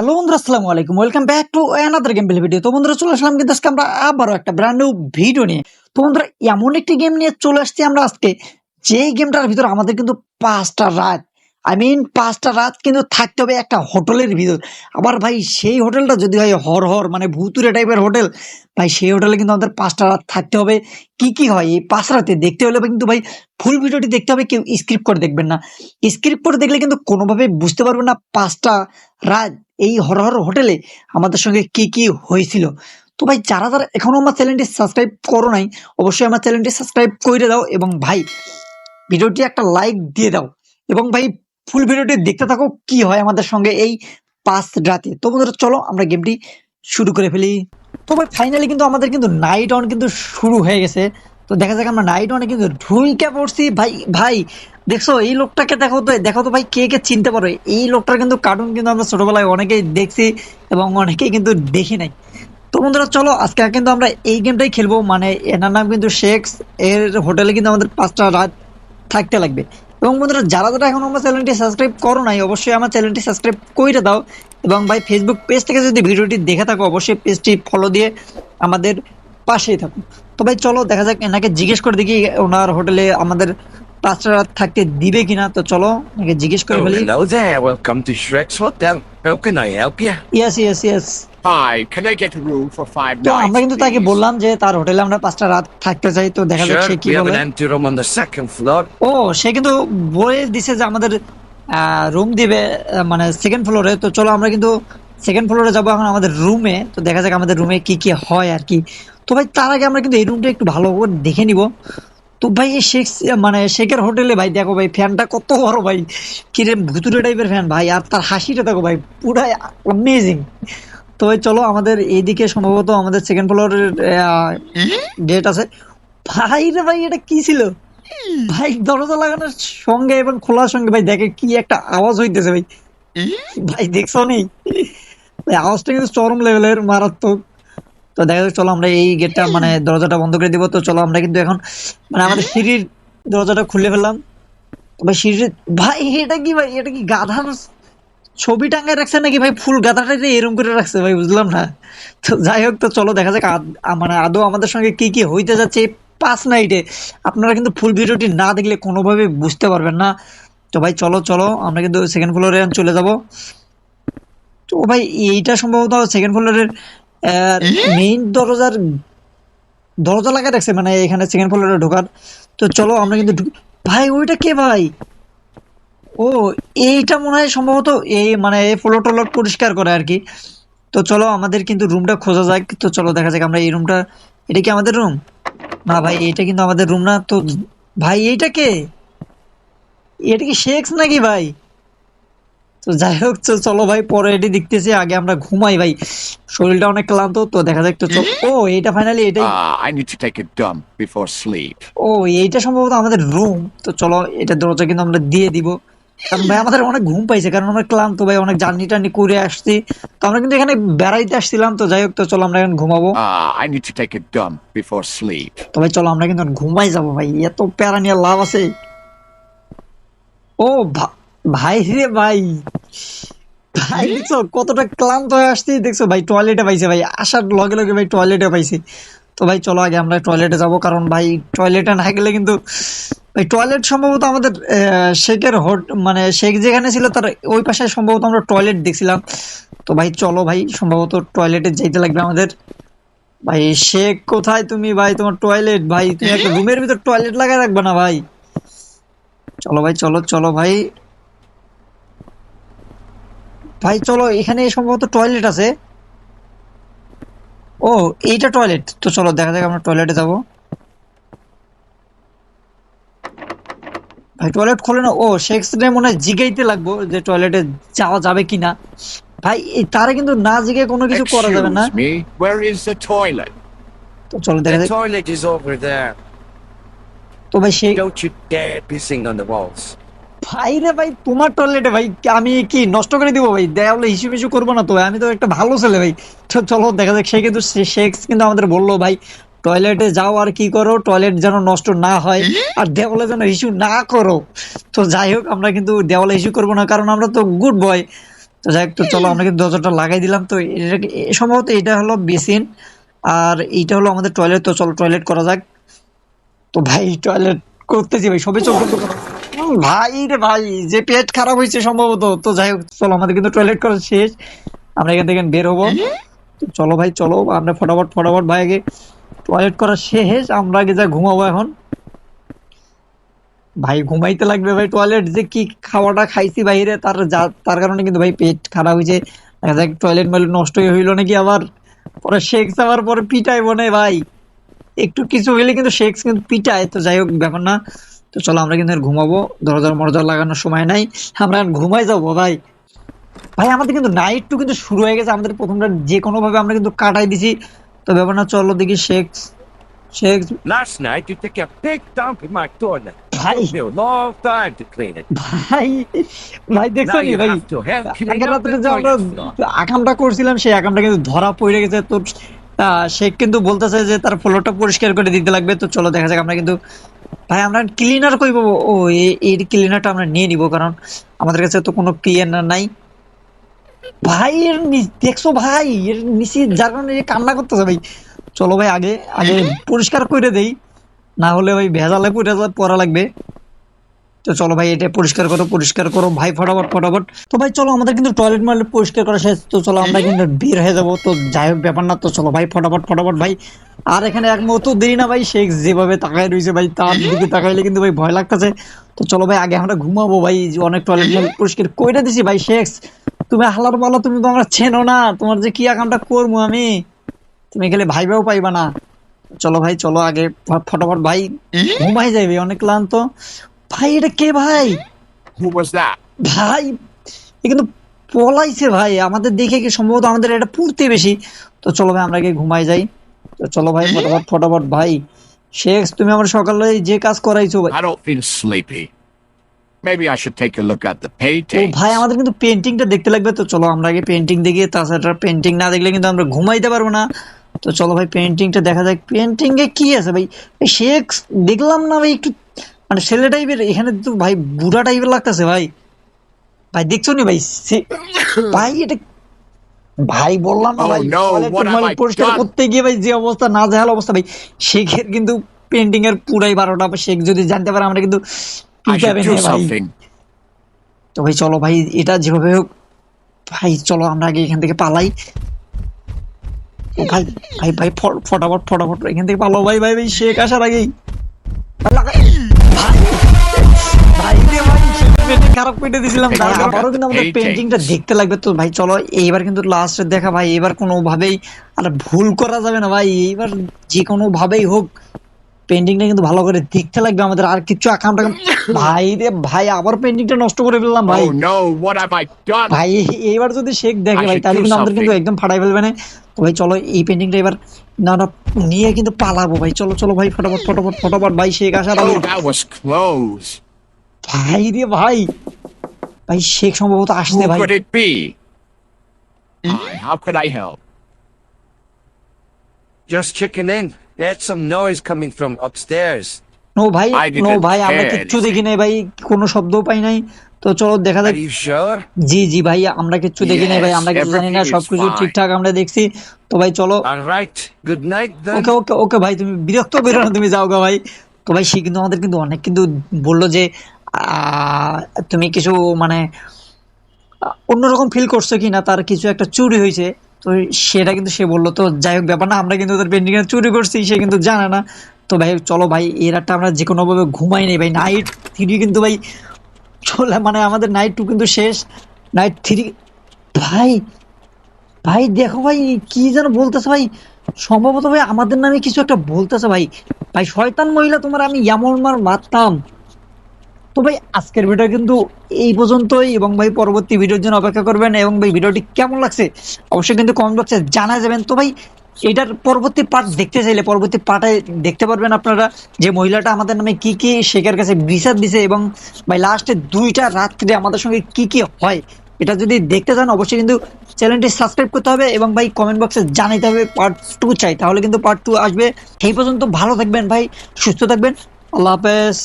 Hello বন্ধুরা, আসসালামু আলাইকুম। Welcome back to another game video তো বন্ধুরা, চলে আসলাম কিন্তু আজকে আমরা আবারও একটা ব্র্যান্ড নিউ ভিডিও নিয়ে। তো বন্ধুরা, এমন একটি গেম নিয়ে চলে আসছি আমরা আজকে। যে গেমটার ভিতর আমাদের কিন্তু পাঁচটা রাত। আই মিন পাঁচটা রাত কিন্তু থাকতে হবে একটা হোটেলের ভিতর। আবার ভাই, সেই হোটেলটা যদি হয় হর হর মানে ভুতুরে টাইপের হোটেল, ভাই, সেই হোটেলে কিন্তু আমাদের পাঁচটা রাত থাকতে হবে। কি কি হয় এই পাঁচ রাতে দেখতে হলে কিন্তু ভাই ফুল ভিডিওটি দেখতে হবে, কেউ স্ক্রিপ্ট করে দেখবেন না। স্ক্রিপ্ট করে দেখলে কিন্তু কোনোভাবে বুঝতে পারবেন না পাঁচটা রাত। এই হরহর হোটেলে আমাদের সঙ্গে কি কি হয়েছিল? তো ভাই, যারা যারা এখনও আমার চ্যানেলটি সাবস্ক্রাইব করো নাই, অবশ্যই আমার চ্যানেলটি সাবস্ক্রাইব করে দাও এবং ভাই, ভিডিওটি একটা লাইক দিয়ে দাও এবং ভাই, ফুল ভিডিওটি দেখতে থাকো কি হয় আমাদের সঙ্গে এই পাঁচ রাতে। তো বন্ধুরা, চলো আমরা গেমটি শুরু করে ফেলি। তো ভাই ফাইনালি কিন্তু আমাদের কিন্তু নাইট অন কিন্তু শুরু হয়ে গেছে। তো দেখা যাক আমরা নাইট অনে কিন্তু ঢুইকে পড়ছি। ভাই ভাই, দেখছ, এই লোকটাকে দেখো তো দেখো তো ভাই কে কে চিনতে পারো। এই লোকটার কিন্তু কার্টুন কিন্তু আমরা ছোটবেলায় অনেকেই দেখছি এবং অনেকেই কিন্তু দেখি নাই। তো বন্ধুরা, চলো, আজকে কিন্তু আমরা এই গেমটাই খেলব। মানে এনার নাম কিন্তু শেক্স এর হোটেলে কিন্তু আমাদের পাঁচটা রাত থাকতে লাগবে। এবং বন্ধুরা, যারা যারা এখন আমার চ্যানেলটি সাবস্ক্রাইব করো নাই, অবশ্যই আমার চ্যানেলটি সাবস্ক্রাইব করে দাও। এবং ভাই ফেসবুক পেজ থেকে যদি ভিডিওটি দেখে থাকো, অবশ্যই পেজটি ফলো দিয়ে আমাদের পাশেই থাকো। তো ভাই চলো দেখা যাক এনাকে জিজ্ঞেস করে দেখি ওনার হোটেলে আমাদের পাঁচটা রাত থাকতে দিবে কিনা তো চলো এনাকে জিজ্ঞেস করে ফেলি hello there. Welcome to Shrek's Hotel. How can I help you? Yes yes yes Hi, can I get a room for five তো nights? আমরা কিন্তু তাকে please? বললাম যে তার হোটেলে আমরা পাঁচটা রাত থাকতে চাই তো দেখা যাক সে কি we have বলে an empty room on the second floor. ও সে কিন্তু বলে দিছে যে আমাদের রুম দিবে আহ, মানে সেকেন্ড ফ্লোরে তো চলো আমরা কিন্তু সেকেন্ড ফ্লোরে যাব এখন আমাদের রুমে তো দেখা যাক আমাদের রুমে কি কি হয় আর কি। তো ভাই তার আগে আমরা কিন্তু এই রুমটা একটু ভালো করে দেখে নিব। তো ভাই এই শেখ মানে শেখের হোটেলে ভাই দেখো ভাই ফ্যানটা কত বড় ভাই। কিরে ভুতুরে টাইপের ফ্যান ভাই আর তার হাসিটা দেখো ভাই পুরাই অ্যামেজিং তো ভাই চলো আমাদের এইদিকে সম্ভবত আমাদের সেকেন্ড ফ্লোরের গেট আছে। ভাই রে ভাই এটা কি ছিল? ভাই দরজা লাগানোর সঙ্গে এবং খোলার সঙ্গে ভাই দেখে কি একটা আওয়াজ হইতেছে ভাই। ভাই দেখছ নেই আওয়াজটা কিন্তু চরম লেভেলের মারাত্মক। তো দেখা যাক চলো আমরা এই গেটটা মানে দরজাটা বন্ধ করে দিব। তো চলো আমরা কিন্তু এখন মানে আমাদের সিঁড়ির দরজাটা খুলে ফেললাম। তো ভাই সিঁড়ির ভাই এটা কি ভাই? এটা কি গাধার ছবি টাঙ্গায় রাখছে নাকি ভাই? ফুল গাধাটা এরম করে রাখছে ভাই বুঝলাম না। তো যাই হোক তো চলো দেখা যাক মানে আদৌ আমাদের সঙ্গে কি কি হইতে যাচ্ছে এই পাঁচ নাইটে আপনারা কিন্তু ফুল ভিডিওটি না দেখলে কোনোভাবে বুঝতে পারবেন না। তো ভাই চলো চলো আমরা কিন্তু সেকেন্ড ফ্লোরে চলে যাব। তো ভাই এইটা সম্ভবত সেকেন্ড ফ্লোরের মেইন দরজার দরজা লাগায় রাখছে মানে এখানে সেকেন্ড ফ্লোরে ঢোকার। তো চলো আমরা কিন্তু ভাই ওইটা কে ভাই? ও এইটা মনে হয় সম্ভবত এই মানে এই ফ্লোর টলোর পরিষ্কার করে আর কি। তো চলো আমাদের কিন্তু রুমটা খোঁজা যাক। তো চলো দেখা যাক আমরা এই রুমটা এটা কি আমাদের রুম না ভাই এটা কিন্তু আমাদের রুম না। তো ভাই এইটা কে? এটা কি শেক্স নাকি ভাই? তো যাই হোক চলো ভাই পরে এটি দেখতেছি আগে আমরা ঘুমাই ভাই। শরীরটা অনেক ক্লান্ত তো দেখা যাক তো ও এইটা ফাইনালি এটাই। I need to take a dump before sleep. ও এইটা সম্ভবত আমাদের রুম তো চলো এটা দরজা কিন্তু আমরা দিয়ে দিব। কারণ ভাই আমাদের অনেক ঘুম পাইছে কারণ আমরা ক্লান্ত ভাই অনেক জার্নি টার্নি করে আসছি। তো আমরা কিন্তু এখানে বেড়াইতে আসছিলাম তো যাই হোক তো চলো আমরা এখন ঘুমাবো। I need to take a dump before sleep. তো ভাই চলো আমরা কিন্তু ঘুমাই যাব ভাই এত প্যারা নিয়ে লাভ আছে। ও ভাই রে ভাই। ভাই দেখছ কতটা ক্লান্ত হয়ে আসছি দেখছ ভাই টয়লেটে পাইছে ভাই আসার লগে লগে ভাই টয়লেটে পাইছি। তো ভাই চলো আগে আমরা টয়লেটে যাব কারণ ভাই টয়লেটে না গেলে কিন্তু ভাই টয়লেট সম্ভবত আমাদের শেখের হোট মানে শেখ যেখানে ছিল তার ওই পাশে সম্ভবত আমরা টয়লেট দেখছিলাম। তো ভাই চলো ভাই সম্ভবত টয়লেটে যেতে লাগবে আমাদের। ভাই শেখ কোথায় তুমি ভাই তোমার টয়লেট ভাই তুমি একটা রুমের ভিতর টয়লেট লাগাই রাখবে না ভাই। চলো ভাই চলো চলো ভাই। ভাই চলো এখানে সম্ভবত টয়লেট আছে। ও এইটা টয়লেট তো চলো দেখা যাক আমরা টয়লেটে যাব। ভাই টয়লেট খোলে না। ও শেখ মনে হয় জিগাইতে লাগবো যে টয়লেটে যাওয়া যাবে কিনা। ভাই তারে কিন্তু না জিগে কোনো কিছু করা যাবে না। তো চলো দেখা যাক. তো ভাই সে Don't you dare pissing on the walls. ভাই রে ভাই তোমার টয়লেটে ভাই আমি কি নষ্ট করে দিব ভাই? দেওয়ালে হিসু মিশু করব না তো আমি তো একটা ভালো ছেলে ভাই। চলো দেখা যাক সে কিন্তু শেখ কিন্তু আমাদের বলল ভাই টয়লেটে যাও আর কি করো টয়লেট যেন নষ্ট না হয় আর দেওয়ালে যেন ইস্যু না করো। তো যাই হোক আমরা কিন্তু দেওয়ালে ইস্যু করব না কারণ আমরা তো গুড বয় তো যাই হোক, তো চলো আমরা কিন্তু দরজাটা লাগাই দিলাম। তো এটা এ- সম্ভবত এটা হলো বেসিন আর এইটা হলো আমাদের টয়লেট তো চলো টয়লেট করা যাক। তো ভাই টয়লেট করতেছি ভাই সবে। উম, ভাই রে ভাই যে পেট খারাপ হয়েছে সম্ভবত। তো যাই হোক চলো আমাদের কিন্তু টয়লেট করা শেষ। আমরা এখান থেকে বের হব। চলো ভাই চলো আমরা ফটাফট ফটাফট ভাই আগে টয়লেট করা শেষ। আমরা আগে যা ঘুমাবো এখন। ভাই ঘুমাইতে লাগবে ভাই টয়লেট যে কি খাওয়াটা খাইছি বাইরে তার যা- তার কারণে কিন্তু ভাই পেট খারাপ হয়েছে। দেখা যাক টয়লেট মাইলেট নষ্ট হয়ে হইল নাকি আবার। পরে শেক্স আবার পরে পিটাই বনে ভাই। একটু কিছু হইলে কিন্তু শেক্স কিন্তু পিটায়। তো যাই হোক ব্যাপার না। তো চলো আমরা কিন্তু ঘুমাবো। দরজা মরজা লাগানোর সময় নাই। আমরা এখন ঘুমাই যাব ভাই। ভাই আমাদের কিন্তু নাইট টু কিন্তু শুরু হয়ে গেছে। আমাদের প্রথমটা যে কোনো ভাবে আমরা কিন্তু কাটাই দিছি। তো ব্যাপার না চলো দেখি শেক্স Last night you took a big dump in my toilet. ভাই. ভাই ভাই দেখছ নি আগের যে আমরা আকামটা করছিলাম সেই আকামটা কিন্তু ধরা পড়ে গেছে। তো সে কিন্তু বলতেছে যে তার ফ্লোরটা পরিষ্কার করে দিতে লাগবে। তো চলো দেখা যাক আমরা কিন্তু ভাই আমরা ক্লিনার কই পাবো ও এর ক্লিনারটা আমরা নিয়ে নিব কারণ আমাদের কাছে তো কোনো ক্লিনার নাই। ভাই এর দেখছ ভাই এর নিচে যার কারণে কান্না করতেছে ভাই। চলো ভাই আগে আগে পরিষ্কার করে দেই। না হলে ভাই ভেজালে পড়া লাগবে। তো চলো ভাই এটা পরিষ্কার করো পরিষ্কার করো। ভাই ফটাফট ফটাফট। তো ভাই চলো আমাদের কিন্তু টয়লেট মারলে পরিষ্কার করা শেষ। তো চলো আমরা কিন্তু বের হয়ে যাব। তো যাই হোক ব্যাপার না। তো চলো ভাই ফটাফট ফটাফট ভাই। আর এখানে এক মুহূর্ত দেরি না ভাই শেখ যেভাবে তাকায় রয়েছে ভাই তার দিকে তাকাইলে কিন্তু ভাই ভয় লাগতেছে। তো চলো ভাই আগে আমরা ঘুমাবো ভাই অনেক টয়লেট পরিষ্কার কইরা দিছি ভাই শেখ তুমি হালার বলা তুমি তো আমরা চেনো না। তোমার যে কি আকামটা করব আমি? তুমি গেলে ভাইবাও পাইবা না। চলো ভাই চলো আগে ফটাফট ভাই ঘুমাই যাবে অনেক ক্লান্ত। ভাই এটা কে ভাই? ভাই এ কিন্তু পলাইছে ভাই। আমাদের দেখে কি সম্ভবত আমাদের এটা পড়তে বেশি। তো চলো ভাই আমরা গিয়ে ঘুমাই যাই। তো চলো ভাই ফটাফট ফটাফট ভাই। শেখ তুমি আমার সকালে যে কাজ করাইছো ভাই। Don't feel sleepy. Maybe I should take a look at the O painting. ভাই আমাদের কিন্তু পেন্টিংটা দেখতে লাগবে। তো চলো আমরা আগে পেন্টিং দেখি তাছাড়া পেন্টিং না দেখলে কিন্তু আমরা ঘুমাইতে পারব না। তো চলো ভাই পেন্টিংটা দেখা যাক। পেন্টিং এ কি আছে ভাই? শেখ দেখলাম না ভাই একটু মানে ছেলে টাইপের এখানে তো ভাই বুড়া টাইপের লাগতেছে ভাই। ভাই দেখছ নি ভাই? ভাই এটা ভাই বললাম না Oh ভাই পরিষ্কার করতে গিয়ে ভাই যে অবস্থা না জাহাল অবস্থা ভাই শেখের কিন্তু পেন্টিং এর পুরাই বারোটা শেখ যদি জানতে পারে আমরা কিন্তু. তো ভাই চলো ভাই এটা যেভাবে হোক ভাই চলো আমরা আগে এখান থেকে পালাই। ভাই ভাই ভাই ফটাফট ফটাফট এখান থেকে পালো ভাই ভাই ভাই শেখ আসার আগেই। খারাপ ভাই আবারও কিন্তু আমাদের পেন্টিংটা দেখতে লাগবে তো ভাই চলো এইবার কিন্তু লাস্টে দেখা ভাই এবার কোনো ভাবেই আর ভুল করা যাবে না ভাই এইবার যে কোনো ভাবেই হোক পেন্টিংটা কিন্তু ভালো করে দেখতে লাগবে আমাদের আর কিছু আকাম টাকাম ভাই রে ভাই আবার পেন্টিংটা নষ্ট করে ফেললাম ভাই। Oh? ভাই এইবার যদি শেখ দেখে ভাই তাহলে কিন্তু আমাদের কিন্তু একদম ফাটাই ফেলবে না। তো ভাই চলো এই পেন্টিংটা এবার না না নিয়ে কিন্তু পালাবো ভাই চলো চলো ভাই ফটাফট ফটাফট ফটাফট ভাই শেখ আসার ভাই রে ভাই ভাই শেখ সম্ভবত আসছে ভাই could it be? Hi, how could I help? Just checking in. There's some noise coming from upstairs. No ভাই I didn't নো ভাই আমরা hear কিচ্ছু. দেখি নাই ভাই কোনো শব্দও পাই নাই তো চলো দেখা যাক you sure? জি জি ভাই আমরা কিচ্ছু দেখি নাই ভাই Yes, আমরা কিছু জানি না everything is সবকিছু fine. ঠিকঠাক আমরা দেখছি তো ভাই চলো All right. Good night then. ওকে ওকে ওকে ভাই তুমি বিরক্ত করো না তুমি যাও গা ভাই তো ভাই সে কিন্তু আমাদের কিন্তু অনেক কিন্তু বলল যে তুমি কিছু মানে অন্যরকম ফিল করছ কি না তার কিছু একটা চুরি হয়েছে, তো সেটা কিন্তু সে বলল। তো যাই হোক, ব্যাপার না, আমরা কিন্তু ওদের পেন্টিং চুরি করছি, সে কিন্তু জানে না। তো ভাই, চলো ভাই, এর একটা আমরা যে কোনো ভাবে ঘুমাই নেই। ভাই নাইট থ্রি কিন্তু ভাই, চলে মানে আমাদের নাইট টু কিন্তু শেষ। নাইট থ্রি ভাই ভাই, দেখো ভাই, কি যেন বলতেছে ভাই। সম্ভবত ভাই, আমাদের নামে কিছু একটা বলতেছে ভাই। ভাই, শয়তান মহিলা তোমার আমি এমন মার মারতাম। তো ভাই, আজকের ভিডিও কিন্তু এই পর্যন্তই এবং ভাই পরবর্তী ভিডিওর জন্য অপেক্ষা করবেন এবং ভাই ভিডিওটি কেমন লাগছে অবশ্যই কিন্তু কমেন্ট বক্সে জানা যাবেন। তো ভাই, এটার পরবর্তী পার্ট দেখতে চাইলে, পরবর্তী পার্টে দেখতে পারবেন আপনারা যে মহিলাটা আমাদের নামে কি কি শেখের কাছে বিচার দিছে এবং ভাই লাস্টে দুইটা রাত্রে আমাদের সঙ্গে কি কি হয় এটা যদি দেখতে চান, অবশ্যই কিন্তু চ্যানেলটি সাবস্ক্রাইব করতে হবে এবং ভাই কমেন্ট বক্সে জানাইতে হবে পার্ট টু চাই, তাহলে কিন্তু পার্ট টু আসবে। সেই পর্যন্ত ভালো থাকবেন ভাই, সুস্থ থাকবেন। আল্লাহ হাফেজ।